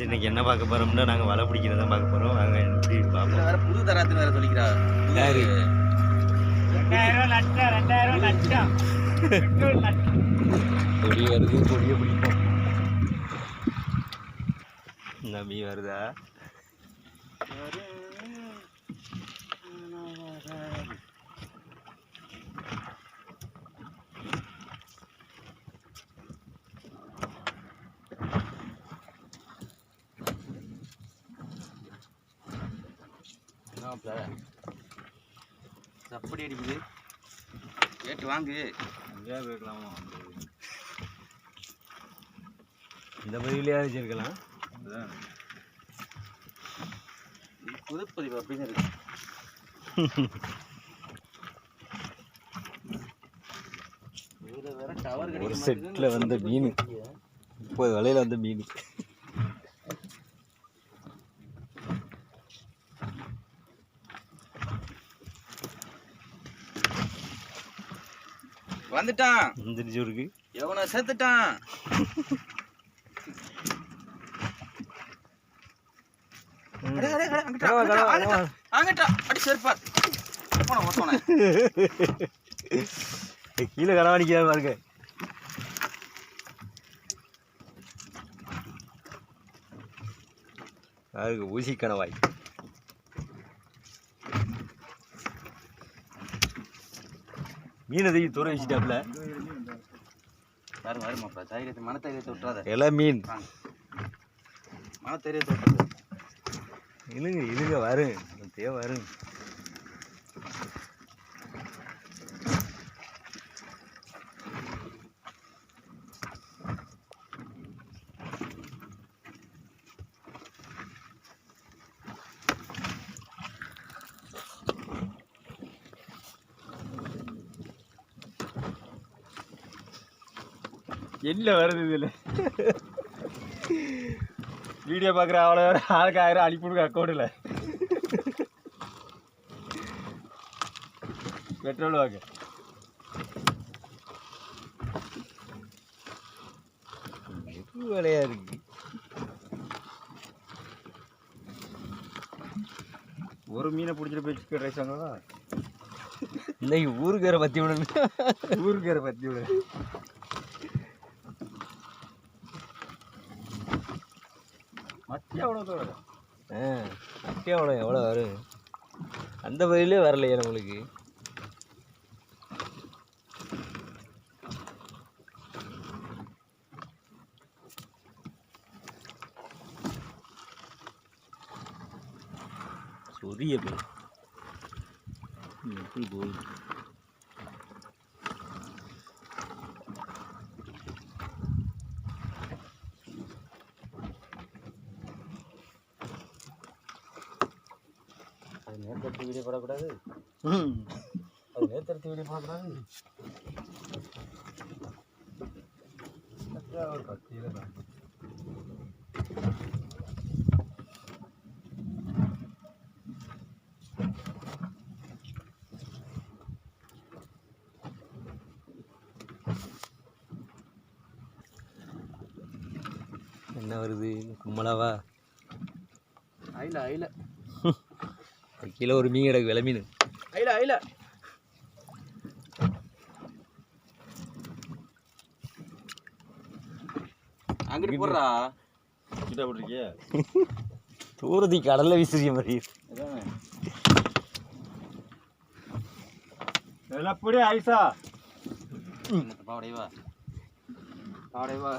Friends இன்னைக்கு என்ன பார்க்க போறோம்னா நாங்கள் வலை பிடிக்கிறத பார்க்க போறோம். வாங்க எப்படி பார்ப்போம். வேற புது தராத்துன்னு வேற சொல்லிக்கிறா. யாரு? ரெண்டாயிரம் லட்சம் ரெண்டாயிரம் லட்சம். பெட்ரோல் லட்சம். கொடி வருது கொடியை பிடிப்போம். நம்பி வருதா. அப்படி அடிக்குது. கேட்டு வாங்கு. எங்கேயா போயிருக்கலாமா? இந்த பதிவிலையாவது வச்சிருக்கலாம் புதுப்பதிவு அப்படின்னு இருக்கு. ஒரு செட்டில் வந்த மீன். முப்பது வலையில் வந்த மீன். வந்துட்டான். வந்துருச்சு இருக்கு எவனை சேர்த்துட்டான். கீழே களவாடிக்கிறா பாருங்க. பாருங்க ஊசி கணவாய்? மீனை தூக்கி தூர வச்சுட்டாப்ல. பாரு, மாப்ள, தைரியத்தை, மன தைரியத்தை விட்டுறாத. எல்லாம் மீன். மன தைரியத்தை விட்டுறாத. இழுங்க இழுங்க வரும் தேவை வரும் என்ன வருது இதுல? வீடியோ பார்க்குற அவ்வளோ ஆளுக்கு ஆயிரம் அனுப்பிவிடுங்க அக்கௌண்ட்டில் பெட்ரோல் வாங்க. வெகு வேலையா இருக்கு? ஒரு மீனை பிடிச்சிட்டு போய் சிக்கன் ரைஸ் வாங்கவா? இன்னைக்கு ஊருக்கார பத்தி விடணும். ஊருக்கார பத்தி விடணும் மத்திய எவ்வளோ தூரம் ஆ மத்திய எவ்வளோ எவ்வளோ வரும்? அந்த வழியிலே வரலையே நம்மளுக்கு. சொரிய எப்படி போகுது அது வீடியோ போடக்கூடாது ம் அது நேர்த்தடுத்து வீடியோ போடக்கூடாது ஒரு என்ன வருது? கும்மலாவா ஐல ஐல கீழே ஒரு மீன் கிடக்கு விலை மீன். ஐல ஐல அங்கிட்டு போடுறா. கிட்ட போட்டிருக்கிய? தூரதி கடல்ல வீசுறிய மாதிரி. எப்படி ஐசா. பாவடை வா பாவடை வா